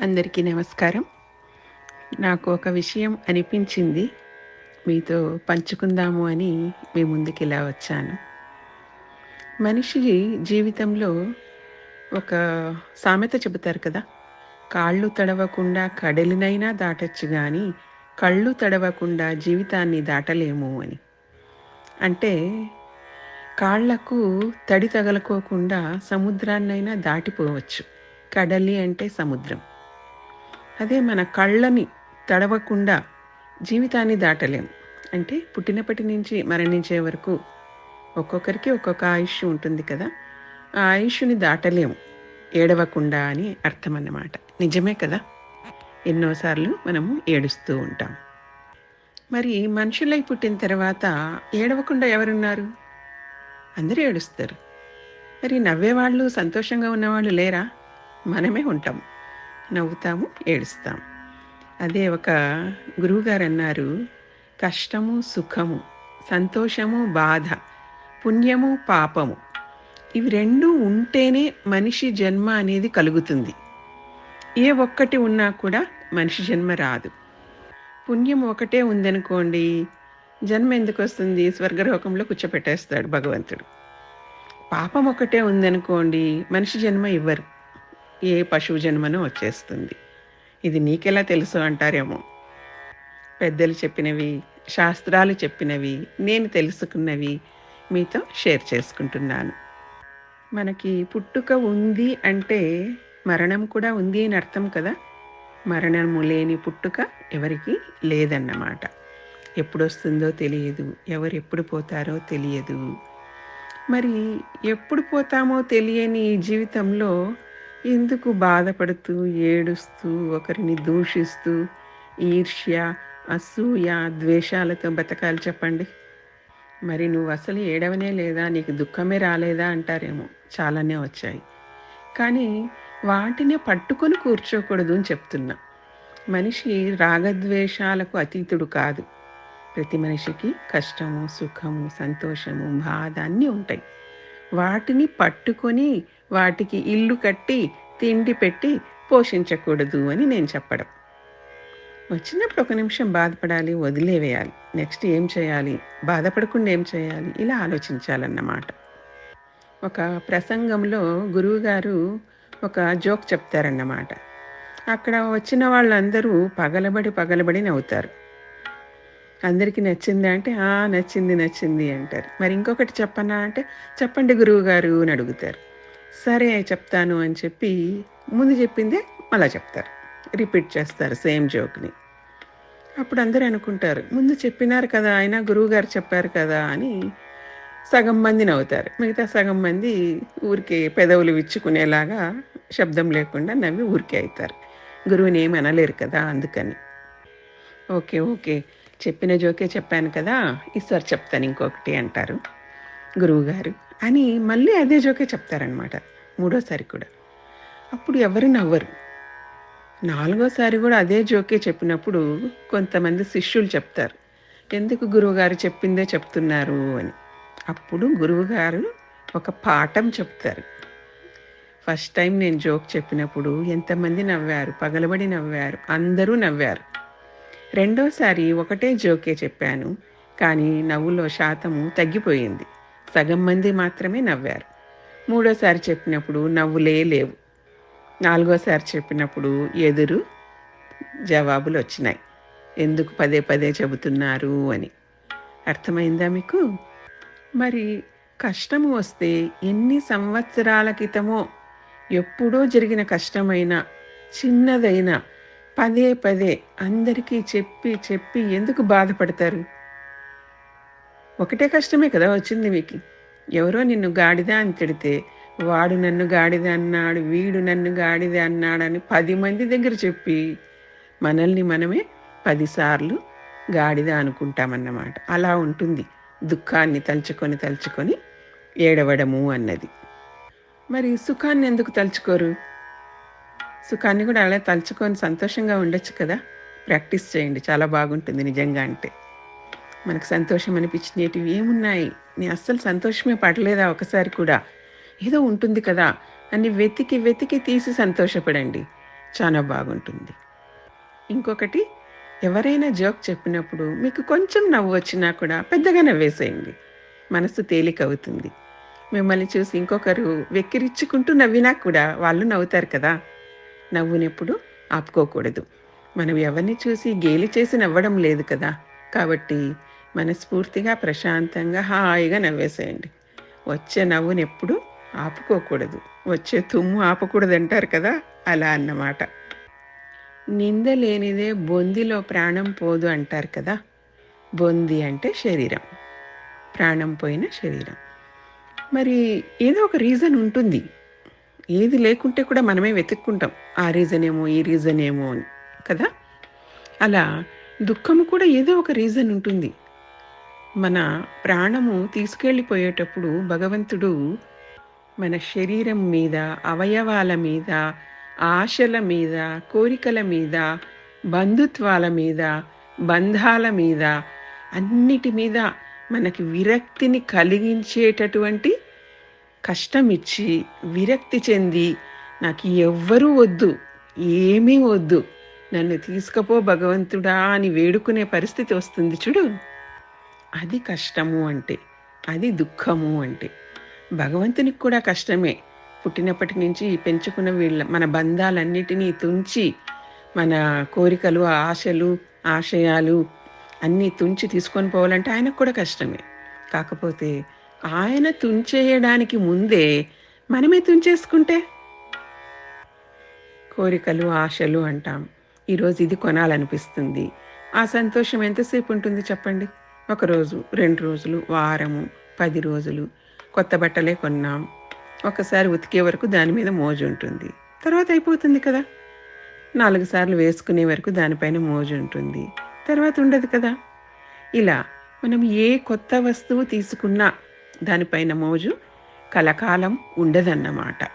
అందరికీ నమస్కారం. నాకు ఒక విషయం అనిపించింది. మీతో పంచుకుందాము అని మీ ముందుకు ఇలా వచ్చాను. మనిషి జీవితంలో ఒక సామెత చెబుతారు కదా కాళ్ళు తడవకుండా కడలినైనా దాటచ్చు కానీ కళ్ళు తడవకుండా జీవితాన్ని దాటలేము అని. అంటే కాళ్ళకు తడి తగలకోకుండా సముద్రాన్నైనా దాటిపోవచ్చు. కడలి అంటే సముద్రం. అదే మన కళ్ళని తడవకుండా జీవితాన్ని దాటలేము అంటే పుట్టినప్పటి నుంచి మరణించే వరకు ఒక్కొక్కరికి ఒక్కొక్క ఆయుష్ ఉంటుంది కదా. ఆ ఆయుష్ని దాటలేము ఏడవకుండా అని అర్థం అన్నమాట నిజమే కదా? ఎన్నోసార్లు మనము ఏడుస్తూ ఉంటాం. మరి మనుషులై పుట్టిన తర్వాత ఏడవకుండా ఎవరున్నారు? అందరూ ఏడుస్తారు. మరి నవ్వేవాళ్ళు సంతోషంగా ఉన్నవాళ్ళు లేరా? మనమే ఉంటాం. నవ్వుతాము ఏడుస్తాం అదే ఒక గురువుగారు అన్నారు కష్టము సుఖము సంతోషము బాధ పుణ్యము పాపము ఇవి రెండూ ఉంటేనే మనిషి జన్మ అనేది కలుగుతుంది. ఏ ఒక్కటి ఉన్నా కూడా మనిషి జన్మ రాదు. పుణ్యం ఒకటే ఉందనుకోండి జన్మ ఎందుకు వస్తుంది? స్వర్గలోకంలో కూర్చోపెట్టేస్తాడు భగవంతుడు. పాపం ఒకటే ఉందనుకోండి మనిషి జన్మ ఇవ్వరు. ఏ పశువు జన్మనో వచ్చేస్తుంది. ఇది నీకెలా తెలుసు అంటారేమో. పెద్దలు చెప్పినవి శాస్త్రాలు చెప్పినవి నేను తెలుసుకున్నవి మీతో షేర్ చేసుకుంటున్నాను. మనకి పుట్టుక ఉంది అంటే మరణం కూడా ఉంది అని అర్థం కదా? మరణము లేని పుట్టుక ఎవరికి లేదన్నమాట. ఎప్పుడొస్తుందో తెలియదు ఎవరు ఎప్పుడు పోతారో తెలియదు. మరి ఎప్పుడు పోతామో తెలియని ఈ జీవితంలో ఎందుకు బాధపడుతూ ఏడుస్తూ ఒకరిని దూషిస్తూ ఈర్ష్య అసూయ ద్వేషాలతో బతకాలి చెప్పండి? మరి నువ్వు అసలు ఏడవనే లేదా? నీకు దుఃఖమే రాలేదా? అంటారేమో. చాలానే వచ్చాయి. కానీ వాటిని పట్టుకొని కూర్చోకూడదు అని చెప్తున్నా. మనిషి రాగద్వేషాలకు అతీతుడు కాదు. ప్రతి మనిషికి కష్టము సుఖము సంతోషము బాధ అన్నీ ఉంటాయి. వాటిని పట్టుకొని వాటికి ఇల్లు కట్టి తిండి పెట్టి పోషించకూడదు అని నేను చెప్పడం. వచ్చినప్పుడు ఒక నిమిషం బాధపడాలి వదిలేవేయాలి. నెక్స్ట్ ఏం చేయాలి? బాధపడకుండా ఏం చేయాలి? ఇలా ఆలోచించాలన్నమాట. ఒక ప్రసంగంలో గురువుగారు ఒక జోక్ చెప్తారన్నమాట. అక్కడ వచ్చిన వాళ్ళందరూ పగలబడి పగలబడి నవ్వుతారు. అందరికీ నచ్చిందా అంటే ఆ నచ్చింది నచ్చింది అంటారు. మరి ఇంకొకటి చెప్పనా అంటే చెప్పండి గురువు గారు అని అడుగుతారు. సరే చెప్తాను అని చెప్పి ముందు చెప్పిందే మళ్ళా చెప్తారు. రిపీట్ చేస్తారు సేమ్ జోక్ని. అప్పుడు అందరూ అనుకుంటారు ముందు చెప్పినారు కదా ఆయన గురువు గారు చెప్పారు కదా అని సగం మంది నవ్వుతారు. మిగతా సగం మంది ఊరికే పెదవులు విచ్చుకునేలాగా శబ్దం లేకుండా నవ్వి ఊరికే అవుతారు. గురువుని ఏమనలేరు అనలేరు కదా అందుకని. Okay okay. చెప్పిన జోకే చెప్పాను కదా ఈసారి చెప్తాను ఇంకొకటి అంటారు గురువుగారు. అని మళ్ళీ అదే జోకే చెప్తారనమాట మూడోసారి కూడా. అప్పుడు ఎవరు నవ్వరు. నాలుగోసారి కూడా అదే జోకే చెప్పినప్పుడు కొంతమంది శిష్యులు చెప్తారు ఎందుకు గురువుగారు చెప్పిందే చెప్తున్నారు? అని. అప్పుడు గురువుగారు ఒక పాఠం చెప్తారు. ఫస్ట్ టైం నేను జోక్ చెప్పినప్పుడు ఎంతమంది నవ్వారు పగలబడి నవ్వారు అందరూ నవ్వారు. రెండోసారి ఒకటే జోకే చెప్పాను కానీ నవ్వులో శాతము తగ్గిపోయింది. సగం మంది మాత్రమే నవ్వారు. మూడోసారి చెప్పినప్పుడు నవ్వులే లేవు. నాలుగోసారి చెప్పినప్పుడు ఎదురు జవాబులు వచ్చినాయి. ఎందుకు పదే పదే చెబుతున్నారు అని. అర్థమైందా మీకు? మరి కష్టము వస్తే ఎన్ని సంవత్సరాల క్రితమో ఎప్పుడో జరిగిన కష్టమైనా చిన్నదైనా పదే పదే అందరికీ చెప్పి చెప్పి ఎందుకు బాధపడతారు? ఒకటే కష్టమే కదా వచ్చింది మీకు. ఎవరో నిన్ను గాడిద అని తిడితే వాడు నన్ను గాడిద అన్నాడు వీడు నన్ను గాడిద అన్నాడని పది మంది దగ్గర చెప్పి మనల్ని మనమే పదిసార్లు గాడిద అనుకుంటామన్నమాట. అలా ఉంటుంది. దుఃఖాన్ని తలుచుకొని తలుచుకొని ఏడవడము అన్నది. మరి సుఖాన్ని ఎందుకు తలుచుకోరు? సుఖాన్ని కూడా అలా తలుచుకొని సంతోషంగా ఉండొచ్చు కదా. ప్రాక్టీస్ చేయండి. చాలా బాగుంటుంది నిజంగా అంటే. మనకు సంతోషం అనిపించినవి ఏమున్నాయి? నేను అస్సలు సంతోషమే పడలేదా ఒకసారి కూడా? ఏదో ఉంటుంది కదా. అని వెతికి వెతికి తీసి సంతోషపడండి. చాలా బాగుంటుంది. ఇంకొకటి ఎవరైనా జోక్ చెప్పినప్పుడు మీకు కొంచెం నవ్వు వచ్చినా కూడా పెద్దగా నవ్వేసేయండి. మనసు తేలిక అవుతుంది. మిమ్మల్ని చూసి ఇంకొకరు వెక్కిరిచ్చుకుంటూ నవ్వినా కూడా వాళ్ళు నవ్వుతారు కదా. నవ్వునెప్పుడు ఆపుకోకూడదు. మనం ఎవరిని చూసి గేలి చేసి నవ్వడం లేదు కదా. కాబట్టి మనస్ఫూర్తిగా ప్రశాంతంగా హాయిగా నవ్వేసేయండి. వచ్చే నవ్వుని ఎప్పుడు ఆపుకోకూడదు. వచ్చే తుమ్ము ఆపకూడదు అంటారు కదా అలా అన్నమాట. నింద లేనిదే బొందిలో ప్రాణం పోదు అంటారు కదా. బొంది అంటే శరీరం. ప్రాణం పోయిన శరీరం. మరి ఏదో ఒక రీజన్ ఉంటుంది. ఏది లేకుంటే కూడా మనమే వెతుక్కుంటాం. ఆ రీజన్ ఏమో ఈ రీజన్ ఏమో అని కదా? అలా దుఃఖము కూడా ఏదో ఒక రీజన్ ఉంటుంది. మన ప్రాణము తీసుకెళ్ళిపోయేటప్పుడు భగవంతుడు మన శరీరం మీద అవయవాల మీద ఆశల మీద కోరికల మీద బంధుత్వాల మీద బంధాల మీద అన్నిటి మీద మనకి విరక్తిని కలిగించేటటువంటి కష్టం ఇచ్చి విరక్తి చెంది నాకు ఎవ్వరూ వద్దు ఏమీ వద్దు. నన్ను తీసుకపో భగవంతుడా అని వేడుకునే పరిస్థితి వస్తుంది చూడు. అది కష్టము అంటే అది దుఃఖము అంటే. భగవంతునికి కూడా కష్టమే. పుట్టినప్పటి నుంచి పెంచుకున్న వీళ్ళ మన బంధాలన్నిటినీ తుంచి మన కోరికలు ఆశలు ఆశయాలు అన్నీ తుంచి తీసుకొని పోవాలంటే ఆయనకు కూడా కష్టమే. కాకపోతే ఆయన తుంచేయడానికి ముందే మనమే తుంచేసుకుంటే? కోరికలు ఆశలు అంటాం. ఈరోజు ఇది కొనాలనిపిస్తుంది. ఆ సంతోషం ఎంతసేపు ఉంటుంది చెప్పండి? ఒకరోజు రెండు రోజులు వారము పది రోజులు. కొత్త బట్టలే కొన్నాం. ఒకసారి ఉతికే వరకు దాని మీద మోజు ఉంటుంది. తర్వాత అయిపోతుంది కదా? నాలుగు సార్లు వేసుకునే వరకు దానిపైన మోజు ఉంటుంది. తర్వాత ఉండదు కదా? ఇలా మనం ఏ కొత్త వస్తువు తీసుకున్నా దానిపైన మోజు కలకాలం ఉండదన్నమాట.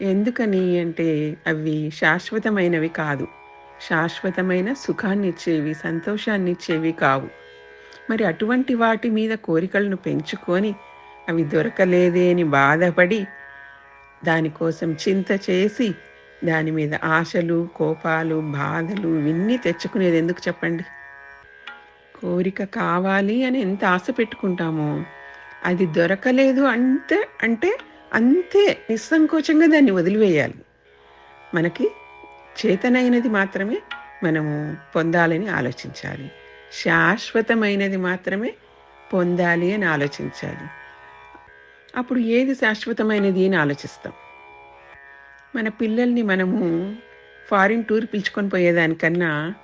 ఎందుకని అంటే అవి శాశ్వతమైనవి కాదు. శాశ్వతమైన సుఖాన్ని ఇచ్చేవి సంతోషాన్ని ఇచ్చేవి కావు. మరి అటువంటి వాటి మీద కోరికలను పెంచుకొని అవి దొరకలేదే అని బాధపడి దానికోసం చింత చేసి దాని మీద ఆశలు కోపాలు బాధలు ఇవన్నీ తెచ్చుకునేది ఎందుకు చెప్పండి? కోరిక కావాలి అని ఎంత ఆశ పెట్టుకుంటామో అది దొరకలేదు అంతే అంటే అంతే నిస్సంకోచంగా దాన్ని వదిలివేయాలి. మనకి చేతనైనది మాత్రమే మనము పొందాలని ఆలోచించాలి. శాశ్వతమైనది మాత్రమే పొందాలి అని ఆలోచించాలి. అప్పుడు ఏది శాశ్వతమైనది అని ఆలోచిస్తాం. మన పిల్లల్ని మనము ఫారిన్ టూర్ పిలుచుకొని పోయేదానికన్నా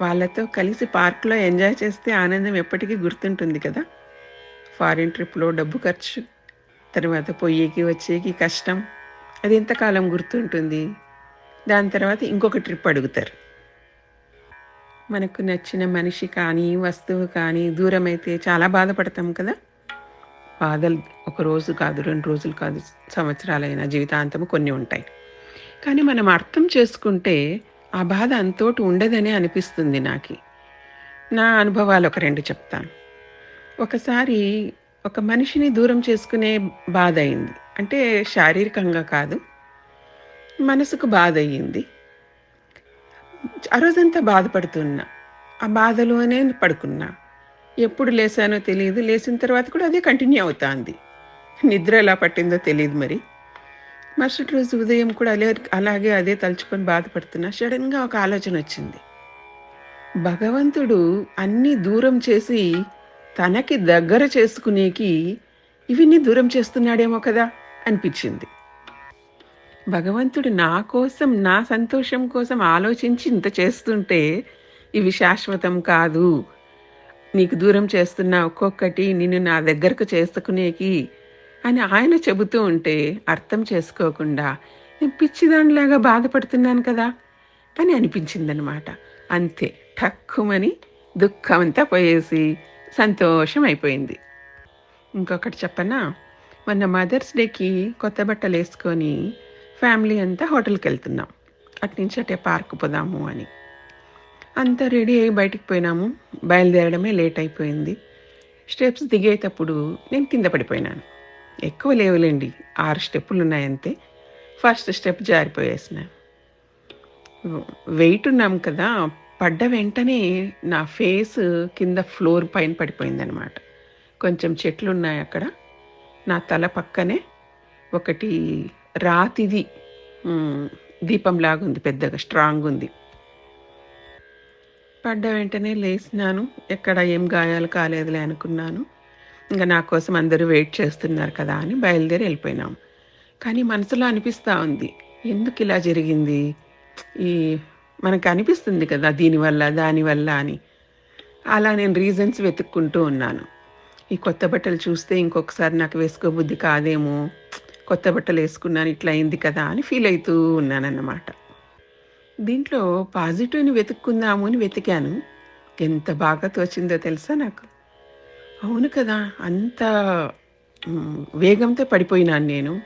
వాళ్ళతో కలిసి పార్క్లో ఎంజాయ్ చేస్తే ఆనందం ఎప్పటికీ గుర్తుంటుంది కదా. ఫారిన్ ట్రిప్లో డబ్బు ఖర్చు తర్వాత పొయ్యికి వచ్చేకి కష్టం. అది ఎంతకాలం గుర్తుంటుంది? దాని తర్వాత ఇంకొక ట్రిప్ అడుగుతారు. మనకు నచ్చిన మనిషి కానీ వస్తువు కానీ దూరం అయితే చాలా బాధపడతాం కదా? బాధలు ఒక రోజు కాదు రెండు రోజులు కాదు సంవత్సరాలైనా జీవితాంతము కొన్ని ఉంటాయి. కానీ మనం అర్థం చేసుకుంటే ఆ బాధ అంతోటి ఉండదనే అనిపిస్తుంది నాకు. నా అనుభవాలు ఒక రెండు చెప్తాను. ఒకసారి ఒక మనిషిని దూరం చేసుకునే బాధ అయింది అంటే శారీరకంగా కాదు. మనసుకు బాధ అయ్యింది ఆ రోజంతా బాధపడుతున్నా. ఆ బాధలోనే పడుకున్నా. ఎప్పుడు లేసానో తెలియదు. లేచిన తర్వాత కూడా అదే కంటిన్యూ అవుతుంది. నిద్ర ఎలా పట్టిందో తెలియదు మరి. మరుసటి రోజు ఉదయం కూడా అలే అలాగే అదే తలుచుకొని బాధపడుతున్నా. సడన్గా ఒక ఆలోచన వచ్చింది భగవంతుడు అన్నీ దూరం చేసి తనకి దగ్గర చేసుకునేకి ఇవన్నీ దూరం చేస్తున్నాడేమో కదా అనిపించింది. భగవంతుడు నా కోసం నా సంతోషం కోసం ఆలోచించి ఇంత చేస్తుంటే ఇవి శాశ్వతం కాదు. నీకు దూరం చేస్తున్న ఒక్కొక్కటి నిన్ను నా దగ్గరకు చేసుకునేకి అని ఆయన చెబుతూ ఉంటే అర్థం చేసుకోకుండా నేను పిచ్చిదానిలాగా బాధపడుతున్నాను కదా అని అనిపించిందనమాట అంతే ఠక్కుమని దుఃఖం అంతా పోయేసి సంతోషం అయిపోయింది ఇంకొకటి చెప్పనా? మొన్న మదర్స్ డేకి కొత్త బట్టలు వేసుకొని ఫ్యామిలీ అంతా హోటల్కి వెళ్తున్నాం అట్నుంచి అటే పార్క్ పోదాము అని. అంతా రెడీ అయ్యి బయటికి పోయినాము. బయలుదేరడమే లేట్ అయిపోయింది. స్టెప్స్ దిగేటప్పుడు నేను కింద పడిపోయినాను. ఎక్కువ లేవులేండి ఆరు స్టెప్పులు ఉన్నాయంతే ఫస్ట్ స్టెప్ జారిపోయేసిన. వెయిట్ ఉన్నాం కదా పడ్డ వెంటనే నా ఫేస్ కింద ఫ్లోర్ పైన పడిపోయిందనమాట కొంచెం చెట్లు ఉన్నాయి అక్కడ. నా తల పక్కనే ఒకటి రాతిది దీపంలాగా ఉంది పెద్దగా స్ట్రాంగ్ ఉంది పడ్డ వెంటనే లేచినాను ఎక్కడ ఏం గాయాలు కాలేదులే అనుకున్నాను. ఇంకా నా కోసం అందరూ వెయిట్ చేస్తున్నారు కదా అని బయలుదేరి వెళ్ళిపోయినాం. కానీ మనసులో అనిపిస్తూ ఉంది ఎందుకు ఇలా జరిగింది? ఈ మనకు అనిపిస్తుంది కదా దీనివల్ల దానివల్ల అని. అలా నేను రీజన్స్ వెతుక్కుంటూ ఉన్నాను. ఈ కొత్త బట్టలు చూస్తే ఇంకొకసారి నాకు వేసుకోబుద్ధి కాదేమో కొత్త బట్టలు వేసుకున్నాను ఇట్లా అయింది కదా అని ఫీల్ అవుతూ ఉన్నానన్నమాట. దీంట్లో పాజిటివ్ని వెతుక్కుందాము అని వెతికాను. ఎంత బాగా తోచిందో తెలుసా నాకు? అవును కదా అంత వేగంతో పడిపోయినాను నేను.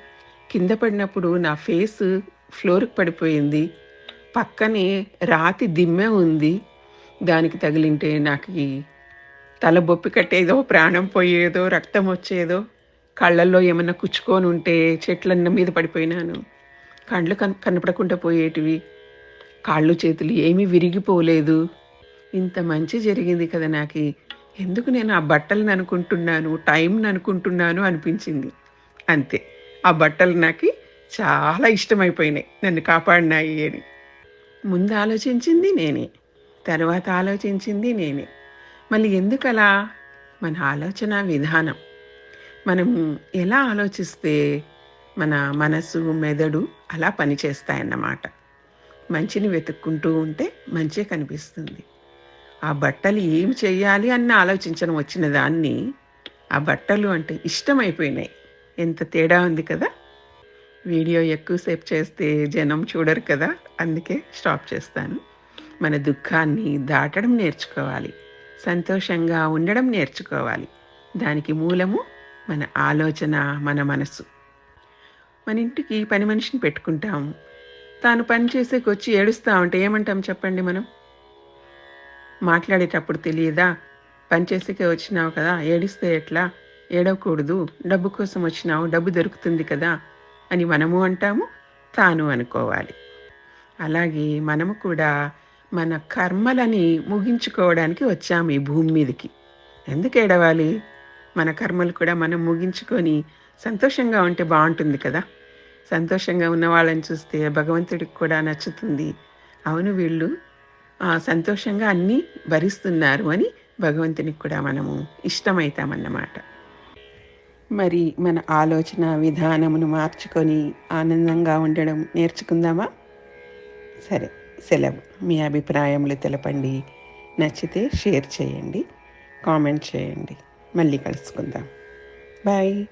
కింద పడినప్పుడు నా ఫేస్ ఫ్లోర్కి పడిపోయింది. పక్కనే రాతి దిమ్మె ఉంది. దానికి తగిలింటే నాకు తల బొప్పి కట్టేదో ప్రాణం పోయేదో రక్తం వచ్చేదో కళ్ళల్లో ఏమైనా కుచ్చుకొని ఉంటే చెట్లన్న మీద పడిపోయినాను. కళ్ళు కన్ కనపడకుండా పోయేటివి. కాళ్ళు చేతులు ఏమీ విరిగిపోలేదు. ఇంత మంచి జరిగింది కదా నాకు. ఎందుకు నేను ఆ బట్టలను అనుకుంటున్నాను టైంని అనుకుంటున్నాను అనిపించింది. అంతే. ఆ బట్టలు నాకు చాలా ఇష్టమైపోయినాయి. నన్ను కాపాడినాయి అని. ముందు ఆలోచించింది నేనే తర్వాత ఆలోచించింది నేనే. మళ్ళీ ఎందుకలా? మన ఆలోచన విధానం. మనం ఎలా ఆలోచిస్తే మన మనసు మెదడు అలా పనిచేస్తాయన్నమాట. మంచిని వెతుక్కుంటూ ఉంటే మంచే కనిపిస్తుంది. ఆ బట్టలు ఏమి చేయాలి అన్న ఆలోచించడం వచ్చిన దాన్ని ఆ బట్టలు అంటే ఇష్టమైపోయినాయి. ఎంత తేడా ఉంది కదా? వీడియో ఎక్కువసేపు చేస్తే జనం చూడరు కదా అందుకే స్టాప్ చేస్తాను. మన దుఃఖాన్ని దాటడం నేర్చుకోవాలి సంతోషంగా ఉండడం నేర్చుకోవాలి. దానికి మూలము మన ఆలోచన మన మనసు. మన ఇంటికి పని మనిషిని పెట్టుకుంటాం. తాను పని చేసేకి వచ్చి ఏడుస్తా ఉంటే ఏమంటాం చెప్పండి మనం? మాట్లాడేటప్పుడు తెలియదా? పనిచేసేకే వచ్చినావు కదా ఏడిస్తే ఎట్లా? ఏడవకూడదు డబ్బు కోసం వచ్చినావు డబ్బు దొరుకుతుంది కదా? అని మనము అంటాము తాను అనుకోవాలి. అలాగే మనము కూడా మన కర్మలని ముగించుకోవడానికి వచ్చాము ఈ భూమి మీదకి. ఎందుకు ఏడవాలి? మన కర్మలు కూడా మనం ముగించుకొని సంతోషంగా ఉంటే బాగుంటుంది కదా. సంతోషంగా ఉన్న వాళ్ళని చూస్తే భగవంతుడికి కూడా నచ్చుతుంది. అవును వీళ్ళు సంతోషంగా అన్నీ భరిస్తున్నారు అని భగవంతునికి కూడా మనము ఇష్టమవుతామన్నమాట. మరి మన ఆలోచన విధానమును మార్చుకొని ఆనందంగా ఉండడం నేర్చుకుందామా? సరే సెలవు. మీ అభిప్రాయములు తెలపండి. నచ్చితే షేర్ చేయండి. కామెంట్ చేయండి. మళ్ళీ కలుసుకుందాం. బాయ్.